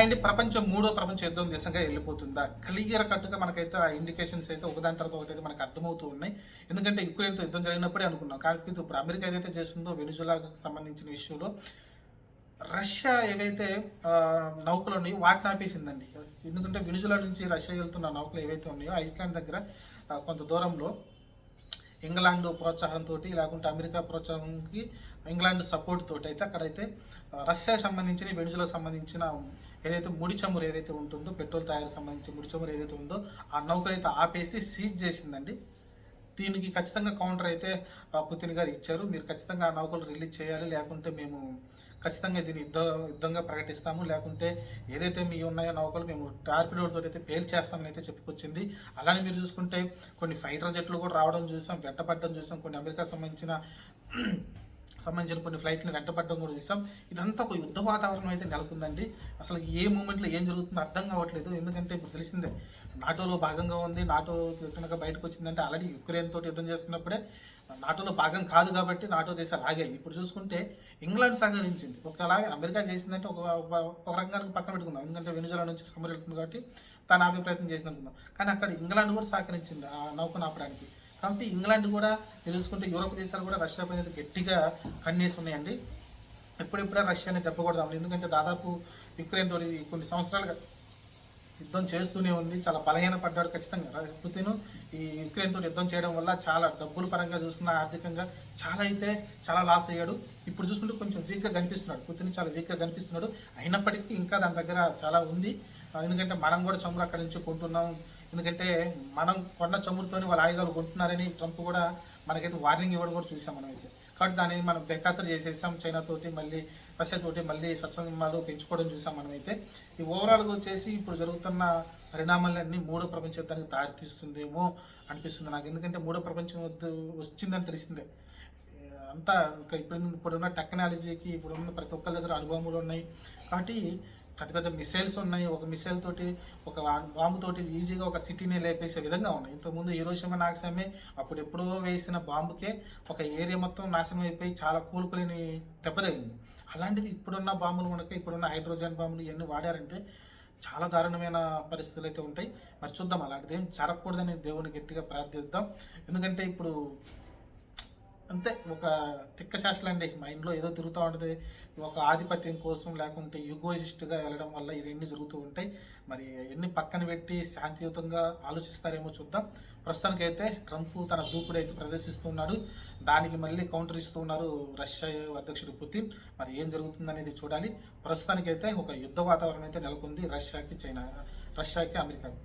And ప్రపంచం మూడో ప్రపంచ యుద్ధం దిశగా వెళ్ళిపోతుందా? క్లియర్ కట్టుగా మనకైతే ఆ ఇండికేషన్స్ అయితే ఒకదాని తర్వాత ఒకటి అయితే మనకు అర్థమవుతూ ఉన్నాయి. ఎందుకంటే యుక్రెయిన్తో యుద్ధం జరిగినప్పుడే అనుకున్నాం. కాబట్టి ఇప్పుడు అమెరికా ఏదైతే చేస్తుందో వెనుజులాకు సంబంధించిన విషయంలో రష్యా ఏవైతే నౌకలు ఉన్నాయో వాటిని ఆపేసిందండి. ఎందుకంటే వెనుజులా నుంచి రష్యా వెళ్తున్న నౌకలు ఏవైతే ఉన్నాయో ఐస్లాండ్ దగ్గర కొంత దూరంలో ఇంగ్లాండ్ ప్రోత్సాహంతో లేకుంటే అమెరికా ప్రోత్సాహంకి ఇంగ్లాండ్ సపోర్ట్ తోటి అయితే అక్కడైతే రష్యా సంబంధించిన వెనుజులకు సంబంధించిన ఏదైతే ముడి చమురు ఏదైతే ఉంటుందో పెట్రోల్ తయారు సంబంధించి ముడి చమురు ఏదైతే ఉందో ఆ నౌకలు అయితే ఆపేసి సీజ్ చేసిందండి. దీనికి ఖచ్చితంగా కౌంటర్ అయితే ఆ, పుతిన్ గారు ఇచ్చారు. మీరు ఖచ్చితంగా ఆ నౌకలు రిలీజ్ చేయాలి. లేకుంటే మేము ఖచ్చితంగా దీన్ని యుద్ధ యుద్ధంగా ప్రకటిస్తాము. లేకుంటే ఏదైతే మీ ఉన్నాయో నౌకలు మేము టార్పిడోతో అయితే పేల్చేస్తామని అయితే చెప్పుకొచ్చింది. అలానే మీరు చూసుకుంటే కొన్ని ఫైటర్ జెట్లు కూడా రావడం చూసాం వెంటపడడం చూసాం. కొన్ని అమెరికా సంబంధించిన సంబంధించిన కొన్ని ఫ్లైట్లు వెంటపడడం కూడా చూసాం. ఇదంతా ఒక యుద్ధ వాతావరణం అయితే నెలకొందండి. అసలు ఏ మూమెంట్లో ఏం జరుగుతుందో అర్థం కావట్లేదు. ఎందుకంటే ఇప్పుడు తెలిసిందే నాటోలో భాగంగా ఉంది. నాటో కనుక బయటకు వచ్చిందంటే ఆల్రెడీ యుక్రెయిన్ తోటి యుద్ధం చేస్తున్నప్పుడే నాటోలో భాగం కాదు కాబట్టి నాటో దేశాలు ఆగాయి. ఇప్పుడు చూసుకుంటే ఇంగ్లాండ్ సహకరించింది ఒకలాగే అమెరికా చేసిందంటే ఒక ఒక- రంగానికి పక్కన పెట్టుకుందాం. ఎందుకంటే వెనుజులా నుంచి సమర్ వెళ్తుంది కాబట్టి తను ఆపే ప్రయత్నం చేసింది అనుకుందాం కానీ అక్కడ ఇంగ్లాండ్ కూడా సహకరించింది ఆ నౌకను ఆపడానికి కాబట్టి ఇంగ్లాండ్ కూడా తెలుసుకుంటే యూరోప్ దేశాలు కూడా రష్యా పైన గట్టిగా కన్నేసి ఉన్నాయండి. ఎప్పుడెప్పుడే రష్యాని దెబ్బకూడదాం ఎందుకంటే దాదాపు యుక్రెయిన్ తోటి కొన్ని సంవత్సరాలుగా యుద్ధం చేస్తూనే ఉంది. చాలా బలహీన పడ్డాడు ఖచ్చితంగా. ర- పుతిన్ ఈ యుక్రెయిన్ తోటి యుద్ధం చేయడం వల్ల చాలా డబ్బుల పరంగా చూసుకున్న ఆర్థికంగా చాలా అయితే చాలా లాస్ అయ్యాడు. ఇప్పుడు చూసుకుంటే కొంచెం వీక్గా కనిపిస్తున్నాడు. పుతిన్ చాలా వీక్గా కనిపిస్తున్నాడు. అయినప్పటికీ ఇంకా దాని దగ్గర చాలా ఉంది. ఎందుకంటే మనం కూడా చమురు అక్కడి నుంచి కొంటున్నాం. ఎందుకంటే మనం కొన్న చమురుతోనే వాళ్ళ ఆయుధాలు కొంటున్నారని ట్రంప్ కూడా మనకైతే వార్నింగ్ ఇవ్వడం కూడా చూసాం మనం అయితే. కాబట్టి దాన్ని మనం బెఖాతరు చేసేసాం చైనా తోటి మళ్ళీ రష్యా తోటి మళ్ళీ సత్సంగాలు పెంచుకోవడం చూసాం మనమైతే ఈ ఓవరాల్గా వచ్చేసి ఇప్పుడు జరుగుతున్న పరిణామాలన్నీ మూడో ప్రపంచ యుద్ధానికి దారితీస్తుందేమో అనిపిస్తుంది నాకు. ఎందుకంటే మూడో ప్రపంచం యుద్ధం వచ్చిందని తెలిసిందే. అంతా ఇంకా ఇప్పుడు ఇప్పుడున్న టెక్నాలజీకి ఇప్పుడున్న ప్రతి ఒక్కరి దగ్గర అనుభవములు ఉన్నాయి. కాబట్టి పెద్ద పెద్ద మిసైల్స్ ఉన్నాయి. ఒక మిసైల్ తోటి ఒక బాంబు తోటి ఈజీగా ఒక సిటీని లేపేసే విధంగా ఉన్నాయి. ఇంతకుముందు హీరోషిమా నాశనమే అప్పుడు ఎప్పుడో వేసిన బాంబుకే ఒక ఏరియా మొత్తం నాశనం అయిపోయి చాలా కూలుకుని దెబ్బతగింది. అలాంటిది ఇప్పుడున్న బాంబులు మనకి ఇప్పుడున్న హైడ్రోజన్ బాంబులు ఇవన్నీ వాడారంటే చాలా దారుణమైన పరిస్థితులు అయితే ఉంటాయి. మరి చూద్దాం అలాంటిది ఏం జరగకూడదని దేవుని గట్టిగా ప్రార్థిద్దాం. ఎందుకంటే ఇప్పుడు అంతే ఒక తిక్క శాస్త్రం అండి. మైండ్లో ఏదో తిరుగుతూ ఉంటుంది. ఒక ఆధిపత్యం కోసం లేకుంటే యుగోజిస్ట్గా వెళ్ళడం వల్ల ఇవన్నీ జరుగుతూ ఉంటాయి. మరి ఎన్ని పక్కన పెట్టి శాంతియుతంగా ఆలోచిస్తారేమో చూద్దాం. ప్రస్తుతానికైతే ట్రంప్ తన దూకుడు అయితే ప్రదర్శిస్తున్నాడు. దానికి మళ్ళీ కౌంటర్ ఇస్తూ ఉన్నారు రష్యా అధ్యక్షుడు పుతిన్. మరి ఏం జరుగుతుందనేది చూడాలి. ప్రస్తుతానికైతే ఒక యుద్ధ వాతావరణం అయితే నెలకొంది రష్యాకి చైనా రష్యాకి అమెరికాకి.